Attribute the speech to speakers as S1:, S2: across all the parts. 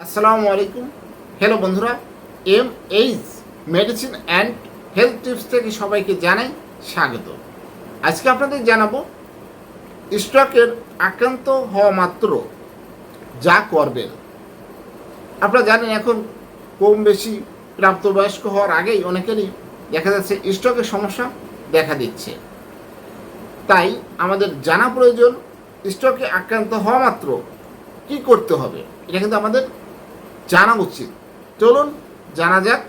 S1: আসসালামু আলাইকুম। হ্যালো বন্ধুরা M H medicine and health tips থেকে সবাইকে জানাই স্বাগত। আজকে আপনাদের জানাব স্ট্রোকের আক্রান্ত হওয়া মাত্র যা করবেন। আপনারা জানেন এখন কম বেশি প্রাপ্তবয়স্ক হওয়ার আগেই অনেকেরই দেখা যাচ্ছে স্ট্রোকের সমস্যা দেখা দিচ্ছে। তাই আমাদের জানা প্রয়োজন স্ট্রোকে আক্রান্ত হওয়া মাত্র কি করতে হবে? এটা কিন্তু আমাদের জানা উচিত চলুন জানা যাক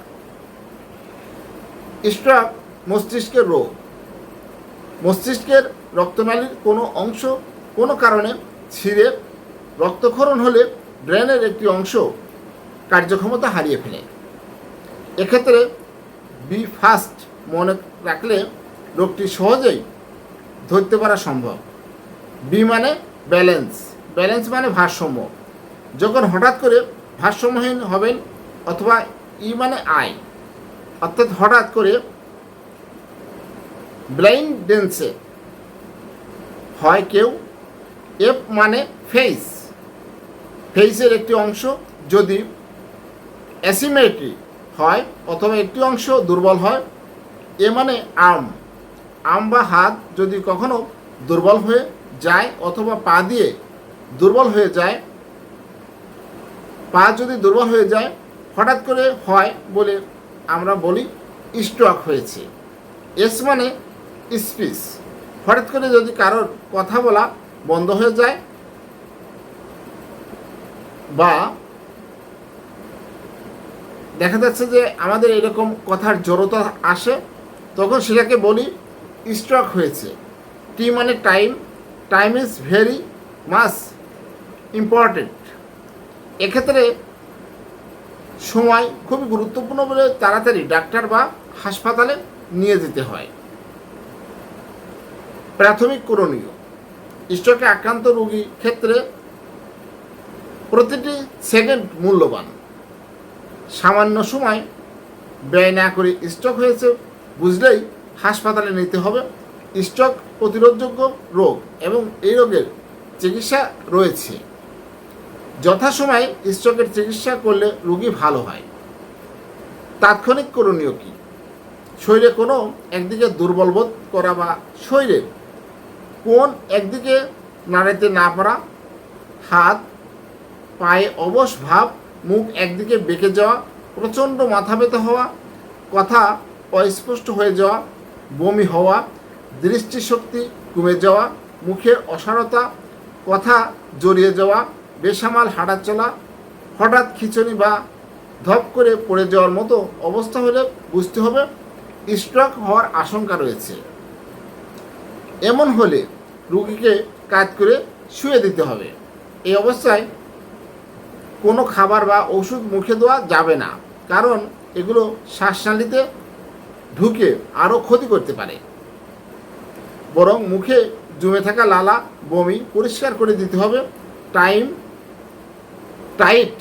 S1: স্ট্রোক মস্তিষ্কের রোগ। মস্তিষ্কের রক্তনালীর কোনো অংশ কোনো কারণে ছিঁড়ে রক্তক্ষরণ হলে ব্রেনের একটি অংশ কার্যক্ষমতা হারিয়ে ফেলে। এক্ষেত্রে বি ফাস্ট মনে রাখলে রোগটি সহজেই ধরতে পারা সম্ভব। বি মানে ব্যালেন্স। ব্যালেন্স মানে ভারসাম্য। যখন হঠাৎ করে ভারসাম্যহীন হবেন অথবা ই মানে আই। অর্থাৎ হঠাৎ করে ব্লাইন্ড ডেন্সে হয় কেউ, এফ মানে ফেস ফেসের একটি অংশ যদি অ্যাসিমেট্রি হয় অথবা একটি অংশ দুর্বল হয়, এ মানে আর্ম। আর্ম বা হাত যদি কখনো দুর্বল হয়ে যায় অথবা পা দিয়ে দুর্বল হয়ে যায় পা যদি দুর্বল হয়ে যায়, হঠাৎ করে হয় বলে আমরা বলি স্ট্রোক হয়েছে। এস মানে স্পিচ। হঠাৎ করে যদি কারোর কথা বলা বন্ধ হয়ে যায় বা দেখা যাচ্ছে যে আমাদের এরকম কথার জড়তা আসে, তখন সেটাকে বলি স্ট্রোক হয়েছে। টি মানে time. Time is very much important. এক্ষেত্রে সময় খুবই গুরুত্বপূর্ণ বলে তাড়াতাড়ি ডাক্তার বা হাসপাতালে নিয়ে যেতে হয়। প্রাথমিক করণীয়, স্ট্রোকে আক্রান্ত রোগী ক্ষেত্রে প্রতিটি সেকেন্ড মূল্যবান। সামান্য সময় ব্যয় না করে স্ট্রোক হয়েছে বুঝলেই হাসপাতালে নিতে হবে। স্ট্রোক প্রতিরোধযোগ্য রোগ এবং এই রোগের চিকিৎসা রয়েছে। যথাসময়ে স্ট্রোকের চিকিৎসা করলে রোগী ভালো হয়। তাৎক্ষণিক করণীয় কী? শরীরে কোনো একদিকে দুর্বল বোধ করা বা শরীরে কোন একদিকে নাড়াতে না পারা, হাত, পায়ে অবশ ভাব, মুখ একদিকে বেঁকে যাওয়া, প্রচণ্ড মাথা ব্যথা হওয়া, কথা অস্পষ্ট হয়ে যাওয়া, বমি হওয়া, দৃষ্টিশক্তি কমে যাওয়া, মুখের অসারতা, কথা জড়িয়ে যাওয়া বেসামাল হাঁটা চলা, হঠাৎ খিচুনি বা ধপ করে পড়ে যাওয়ার মতো অবস্থা হলে বুঝতে হবে স্ট্রোক হওয়ার আশঙ্কা রয়েছে। এমন হলে রুগীকে কাজ করে শুয়ে দিতে হবে। এই অবস্থায় কোনো খাবার বা ওষুধ মুখে দেওয়া যাবে না, কারণ এগুলো শ্বাসনালীতে ঢুকে আরও ক্ষতি করতে পারে। বরং মুখে জমে থাকা লালা, বমি পরিষ্কার করে দিতে হবে। টাইম টাইট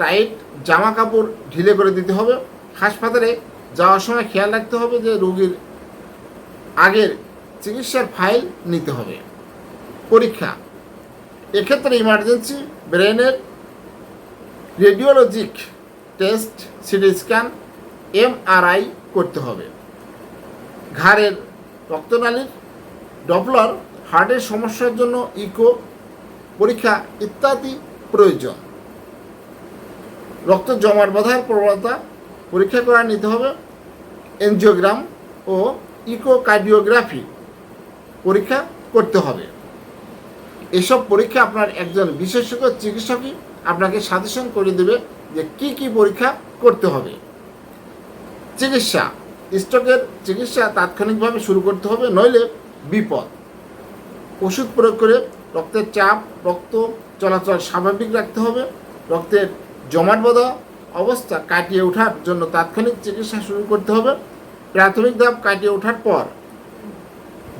S1: টাইট জামা কাপড় ঢিলে করে দিতে হবে। হাসপাতালে যাওয়ার সময় খেয়াল রাখতে হবে যে রোগীর আগের চিকিৎসার ফাইল নিতে হবে। পরীক্ষা। এক্ষেত্রে ইমার্জেন্সি ব্রেনের radiologic test CT scan MRI করতে হবে। ঘাড়ের রক্তনালীর ডপলার হার্টের সমস্যার জন্য ইকো পরীক্ষা ইত্যাদি প্রয়োজন। রক্ত জমাট বাঁধার প্রবণতা পরীক্ষা করা নিতে হবে। এনজিওগ্রাম ও ইকোকার্ডিওগ্রাফি পরীক্ষা করতে হবে। এসব পরীক্ষা আপনার একজন বিশেষজ্ঞ চিকিৎসকই আপনাকে সাজেশন করে দেবে যে কি কি পরীক্ষা করতে হবে। চিকিৎসা, স্ট্রোকের চিকিৎসা তাৎক্ষণিকভাবে শুরু করতে হবে, নইলে বিপদ। ওষুধ প্রয়োগ করে রক্তের চাপ, রক্ত চলাচল স্বাভাবিক রাখতে হবে। রক্তের জমাট বাঁধা অবস্থা কাটিয়ে ওঠার জন্য তাৎক্ষণিক চিকিৎসা শুরু করতে হবে। প্রাথমিক ধাপ কাটিয়ে ওঠার পর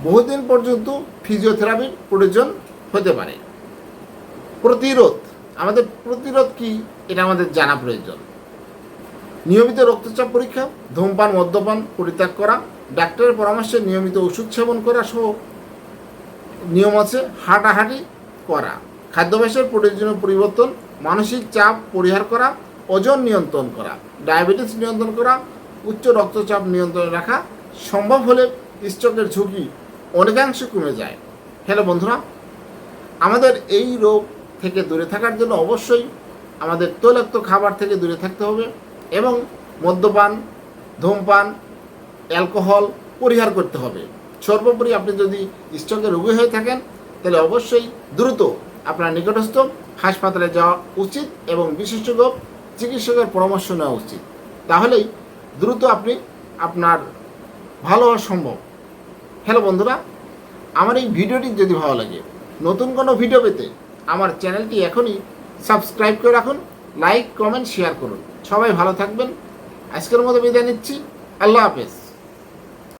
S1: বহুদিন পর্যন্ত ফিজিওথেরাপির প্রয়োজন হতে পারে। প্রতিরোধ, আমাদের প্রতিরোধ কি এটা আমাদের জানা প্রয়োজন। নিয়মিত রক্তচাপ পরীক্ষা, ধূমপান, মদ্যপান পরিত্যাগ করা, ডাক্তারের পরামর্শে নিয়মিত ওষুধ সেবন করা সহ নিয়ম আছে, হাঁটাহাঁটি করা। খাদ্যাভ্যাসের প্রয়োজনীয় পরিবর্তন মানসিক চাপ পরিহার করা, ওজন নিয়ন্ত্রণ করা, ডায়াবেটিস নিয়ন্ত্রণ করা, উচ্চ রক্তচাপ নিয়ন্ত্রণে রাখা সম্ভব হলে স্ট্রোকের ঝুঁকি অনেকাংশে কমে যায়। হ্যালো বন্ধুরা, আমাদের এই রোগ থেকে দূরে থাকার জন্য অবশ্যই আমাদের তৈলাক্ত খাবার থেকে দূরে থাকতে হবে এবং মদ্যপান, ধূমপান, অ্যালকোহল পরিহার করতে হবে। সর্বোপরি আপনি যদি স্ট্রোকের রোগী হয়ে থাকেন, তাহলে অবশ্যই দ্রুত আপনার নিকটস্থ হাসপাতালে যাওয়া উচিত এবং বিশেষজ্ঞ চিকিৎসকের পরামর্শ নেওয়া উচিত। তাহলেই দ্রুত আপনি আপনার ভালো হওয়া সম্ভব। হ্যালো বন্ধুরা, আমার এই ভিডিওটি যদি ভালো লাগে, নতুন কোনো ভিডিও পেতে আমার চ্যানেলটি এখনই সাবস্ক্রাইব করে রাখুন, লাইক, কমেন্ট, শেয়ার করুন। সবাই ভালো থাকবেন। আজকের মতো বিদায় নিচ্ছি। আল্লাহ হাফেজ।